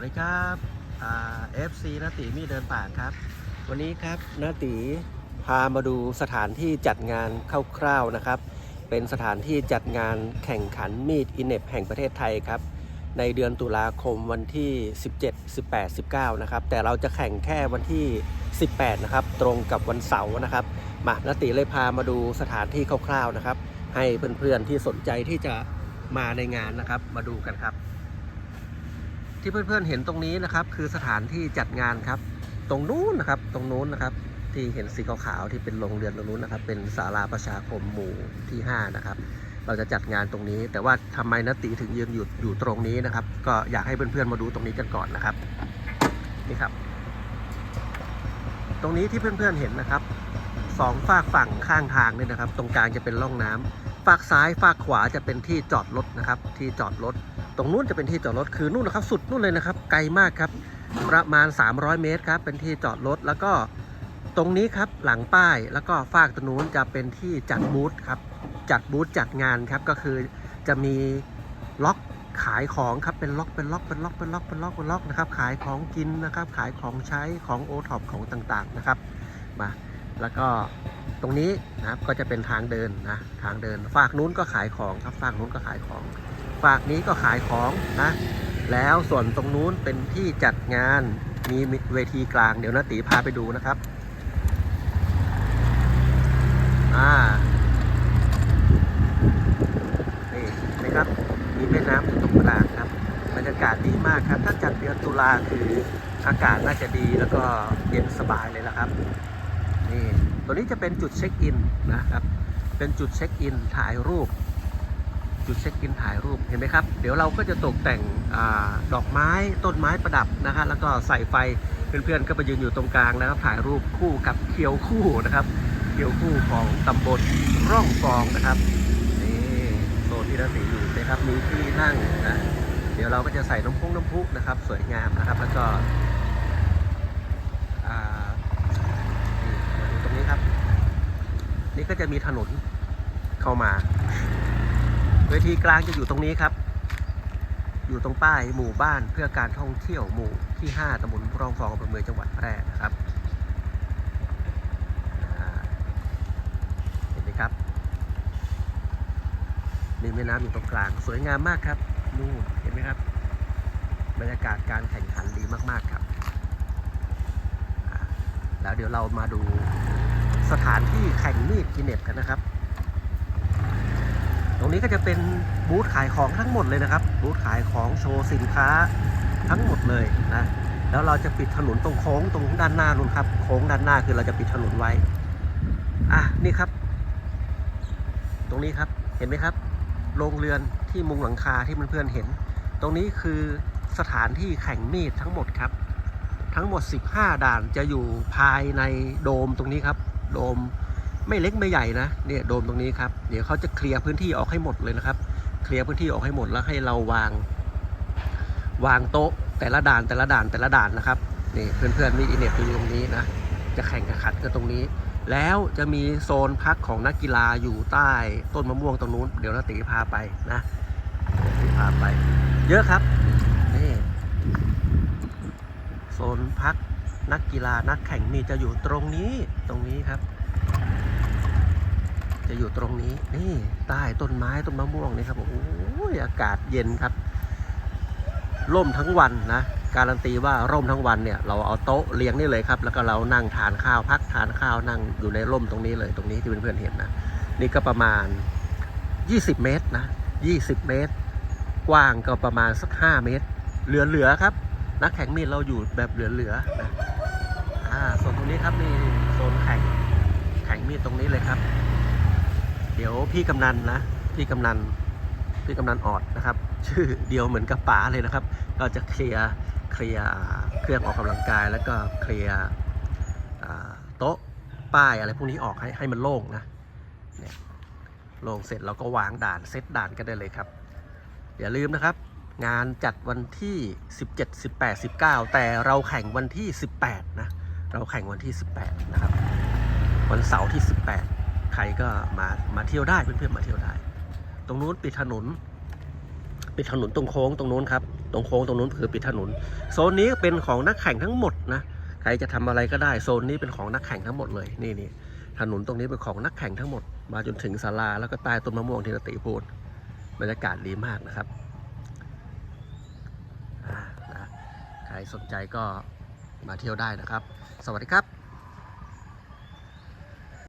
วัสดีครับเอฟซีนาตีมีเดินป่าครับ วันนี้ครับนาตีพามาดูสถานที่จัดงานคร่าวๆนะครับ เป็นสถานที่จัดงานแข่งขันมีดอินเนปแห่งประเทศไทยครับ ในเดือนตุลาคมวันที่ 17 18 19 นะครับ แต่เราจะแข่งแค่วันที่ 18 นะครับ ตรงกับวันเสาร์นะครับ มานาตีเลยพามาดูสถานที่คร่าวๆนะครับ ให้เพื่อนๆที่สนใจที่จะมาในงานนะครับ มาดูกันครับ ที่เพื่อนๆเห็นตรงนี้นะครับ คือสถานที่จัดงานครับ ตรงนู้นนะครับ ตรงนู้นนะครับ ที่เห็นสีขาวๆที่เป็นโรงเรือนตรงนู้นนะครับ เป็นศาลาประชาคมหมู่ที่ 5 นะครับ เราจะจัดงานตรงนี้ แต่ว่าทำไมนตีถึงยืนอยู่อยู่ตรงนี้นะครับ ก็อยากให้เพื่อนๆมาดูตรงนี้กันก่อนนะครับนี่ครับ ตรงนี้ที่เพื่อนๆเห็นนะครับสองฝากฝั่งข้างทางเนี่ยนะครับ ตรงกลางจะเป็นร่องน้ำ ฝากซ้ายฝากขวาจะเป็นที่จอดรถนะครับ ที่จอดรถ ตรงนู้นจะเป็นที่จอดรถคือนู่นนะครับ สุดนู่นเลยนะครับ ไกลมากครับ ประมาณ 300 เมตรครับ เป็นที่จอดรถแล้วก็ตรงนี้ครับหลังป้ายแล้วก็ฝากตรงนู้นจะเป็นที่จัดบูธครับ จัดบูธจัดงานครับก็คือจะมีล็อกขายของครับเป็นล็อกเป็นล็อกเป็นล็อกเป็นล็อกเป็นล็อกเป็นล็อกนะครับ ขายของกินนะครับ ขายของใช้ของโอท็อปของต่างๆนะครับมา แล้วก็ตรงนี้นะครับก็จะเป็นทางเดินนะทางเดินฝากนู้นก็ขายของครับฝากนู้นก็ขายของ ฝากนี้ก็ขายของนะแล้วส่วนตรงนู้นเป็นที่จัดงานมีเวทีกลางเดี๋ยวนาตีพาไปดูนะครับอ่านี่นไหมครับมีแม่น้ำอยู่ตรงกลางครับบรรยากาศดีมากครับ ถ้าจัดเดือนตุลาคืออากาศน่าจะดีแล้วก็เย็นสบายเลยละครับ ตัวนี้จะเป็นจุดเช็คอินนะครับ เป็นจุดเช็คอินถ่ายรูป จุดเช็คอินถ่ายรูป เห็นไหมครับ เดี๋ยวเราก็จะตกแต่งอดอกไม้ต้นไม้ประดับนะฮะแล้วก็ใส่ไฟ เพื่อนๆก็ไปยืนอยู่ตรงกลางแล้วถ่ายรูปคู่กับเคียวคู่นะครับ เคียวคู่ของตำบลร่องฟองนะครับ นี่โซนที่นาตีอยู่นะครับ มีที่นั่งนะ เดี๋ยวเราก็จะใส่น้ำพุน้ำพุนะครับ สวยงามนะครับ แล้วก็อ่านี่มาดูตรงนี้ครับ นี่ก็จะมีถนนเข้ามาเวทีกลางจะอยู่ตรงนี้ครับ อยู่ตรงป้ายหมู่บ้านเพื่อการท่องเที่ยวหมู่ที่ 5ตำบลร่องฟองอำเภอเมืองจังหวัดแพร่นะครับเห็นไหมครับมีแม่น้ำอยู่ตรงกลาง สวยงามมากครับนู่นเห็นไหมครับ บรรยากาศการแข่งขันดีมากๆครับ แล้วเดี๋ยวเรามาดู สถานที่แข่งมีดกินเน็ตกันนะครับ ตรงนี้ก็จะเป็นบูธขายของทั้งหมดเลยนะครับ บูธขายของโชว์สินค้าทั้งหมดเลยนะ แล้วเราจะปิดถนนตรงโค้งตรงด้านหน้านู่นครับ โค้งด้านหน้าคือเราจะปิดถนนไว้ อะนี่ครับ ตรงนี้ครับ เห็นไหมครับ โรงเรือนที่มุงหลังคาที่เพื่อนๆเห็น ตรงนี้คือสถานที่แข่งมีดทั้งหมดครับทั้งหมด 15 ด่านจะอยู่ภายในโดมตรงนี้ครับ โดมไม่เล็กไม่ใหญ่นะเนี่ยโดมตรงนี้ครับเดี๋ยวเขาจะเคลียร์พื้นที่ออกให้หมดเลยนะครับ เคลียร์พื้นที่ออกให้หมดแล้วให้เราวาง วางโต๊ะแต่ละด่านแต่ละด่านแต่ละด่านนะครับนี่เพื่อนๆมีอินเน็ตอยู่ตรงนี้นะจะแข่งกับขัดกันตรงนี้ แล้วจะมีโซนพักของนักกีฬาอยู่ใต้ต้นมะม่วงตรงนู้น เดี๋ยวนาตีพาไปนะตีพาไป เยอะครับนี่โซนพักนักกีฬานักแข่งมีจะอยู่ตรงนี้ ตรงนี้ครับ จะอยู่ตรงนี้ นี่ใต้ต้นไม้ต้นมะม่วงนี่ครับโอ้ยอากาศเย็นครับ ร่มทั้งวันนะการันตีว่าร่มทั้งวันเนี่ย เราเอาโต๊ะเลี้ยงนี่เลยครับ แล้วก็เรานั่งทานข้าวพักทานข้าวนั่งอยู่ในร่มตรงนี้เลยตรงนี้ที่เพื่อนๆเห็นนะนี่ก็ประมาณ 20 เมตรนะ 20 เมตร กว้างก็ประมาณสัก 5 เมตร เหลือๆครับ นักแข่งมีดเราอยู่แบบเหลือๆนะอ่าส่วนตรงนี้ครับนี่ นแข่งแข่งมีดตรงนี้เลยครับ เดี๋ยวพี่กำนันนะ พี่กำนันพี่กำนันออดนะครับ ชื่อเดียวเหมือนกับป๋าเลยนะครับ ก็จะเคลียร์เคลียร์เครื่องออกกำลังกาย แล้วก็เคลียร์โต๊ะป้ายอะไรพวกนี้ออกให้ให้มันโล่งนะเนี่ยโล่งเสร็จเราก็วางด่านเซตด่านกันได้เลยครับ อย่าลืมนะครับ งานจัดวันที่ 17 18 19 แต่เราแข่งวันที่ 18 นะ เราแข่งวันที่ 18 นะครับ วันเสาร์ที่ 18 ใครก็มามาเที่ยวได้เพื่อนๆมาเที่ยวได้ ตรงนู้นปิดถนน ปิดถนนตรงโค้งตรงนู้นครับตรงโค้งตรงนู้นคือปิดถนนโซนนี้เป็นของนักแข่งทั้งหมดนะใครจะทำอะไรก็ได้โซนนี้เป็นของนักแข่งทั้งหมดเลยนี่นี่ถนนตรงนี้เป็นของนักแข่งทั้งหมด มาจนถึงศาลาแล้วก็ใต้ต้นมะม่วงที่นติพูดบรรยากาศดีมากนะครับใครสนใจก็มาเที่ยวได้นะครับ สวัสดีครับ